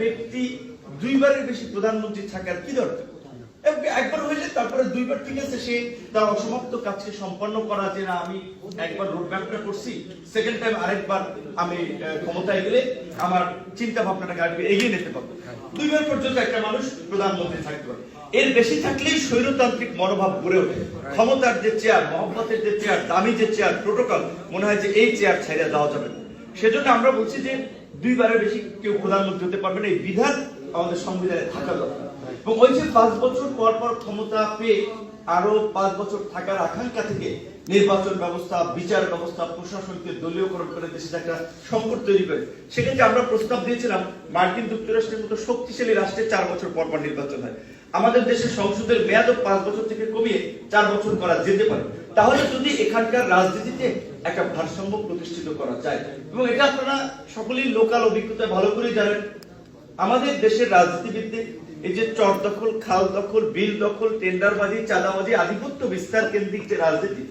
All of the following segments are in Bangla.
ব্যক্তি দুইবারের বেশি প্রধানমন্ত্রী থাকার কি দরকার? একবার হইলে তারপরে দুইবার ঠিক আছে, সে তার অসমাপ্ত কাজকে সম্পন্ন করা যে না, আমি একবার করছি সেকেন্ড টাইম আরেকবার আমি ক্ষমতায় গেলে আমার চিন্তা ভাবনাটাকে এগিয়ে নিতে পারব। দুইবার পর্যন্ত একটা মানুষ প্রধানমন্ত্রী থাকতে পারে এর বেশি থাকলেই স্বৈরতান্ত্রিক মনোভাব গড়ে ওঠে। ক্ষমতার যে চেয়ার মহব্বতের যে চেয়ার দামি যে চেয়ার প্রোটোকল মনে হয় যে এই চেয়ার ছেড়ে দেওয়া যাবে। সেজন্য আমরা বলছি যে দুইবারের বেশি কেউ প্রধানমন্ত্রী হতে পারবে না। এই বিধান আমাদের সংবিধানে থাকা দরকার। এবং ওই যে পাঁচ বছর পর পর ক্ষমতা পেয়ে আরও পাঁচ বছর থাকার আকাঙ্ক্ষা থেকে নির্বাচন ব্যবস্থা, বিচার ব্যবস্থা, প্রশাসনকে দলীয়করণ করে দেশে একটা সংকট তৈরি করে, সেক্ষেত্রে আমরা প্রস্তাব দিয়েছিলাম, মার্কিন যুক্তরাষ্ট্রের মতো শক্তিশালী রাষ্ট্রে চার বছর পর পর নির্বাচন হয়। আমাদের দেশের সংসদের মেয়াদও পাঁচ বছর থেকে কমিয়ে চার বছর করা যেতে পারে। তাহলে যদি এখানকার রাজনীতিতে একটা ভারসাম্য প্রতিষ্ঠিত করা যায় এবং এটা আপনারা সকলেই লোকাল অভিজ্ঞতা ভালো করে জানেন আমাদের দেশের রাজনীতিবিদদের এই যে চর দখল খাল দখল বিল দখল টেন্ডারবাজি চাঁদাবাজি আধিপত্য বিস্তার কেন্দ্রিক যে রাজনীতি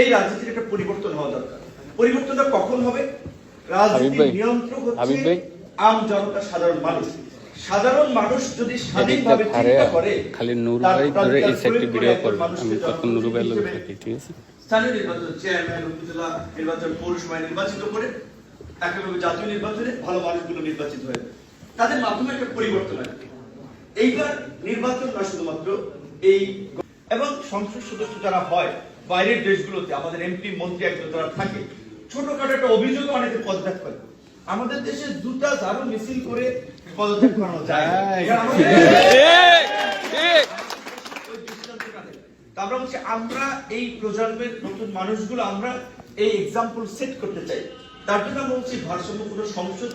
এই রাজনীতির একটা পরিবর্তন হওয়া দরকার। পরিবর্তনটা কখন হবে? হাবিব রাজনীতির নিয়ন্ত্রক হচ্ছে আম জনতা সাধারণ মানুষ। সাধারণ মানুষ যদি স্বাধীনভাবে চিন্তা করে খালি নূর ভাই ধরে এই ভিডিও মানুষকে আমি তখন নূর ভাই লোক থাকি ঠিক আছে? স্থানীয় নির্বাচন চেয়ারম্যান উপজেলা নির্বাচন পৌরসভায় নির্বাচিত করে একেবারে জাতীয় নির্বাচনে ভালো মানুষগুলো নির্বাচিত হয়ে তাদের মাধ্যমে একটা পরিবর্তন হয় এইবার নির্বাচন না শুধুমাত্র এই এবং সংসদ সদস্য যারা হয় বাইরের দেশগুলোতে আমাদের এমপি মন্ত্রী একজন যারা থাকে ছোটখাটো একটা অভিযোগ অনেকে পদত্যাগ করে। আমাদের দেশে দুটা ঝাড়ু মিছিল করে পদত্যাগ করানো যায়। তা আমরা বলছি আমরা এই প্রজন্মের নতুন মানুষগুলো আমরা এই এক্সাম্পল সেট করতে চাই। তার জন্য আমরা বলছি ভারসাম্যপূর্ণ সংসদ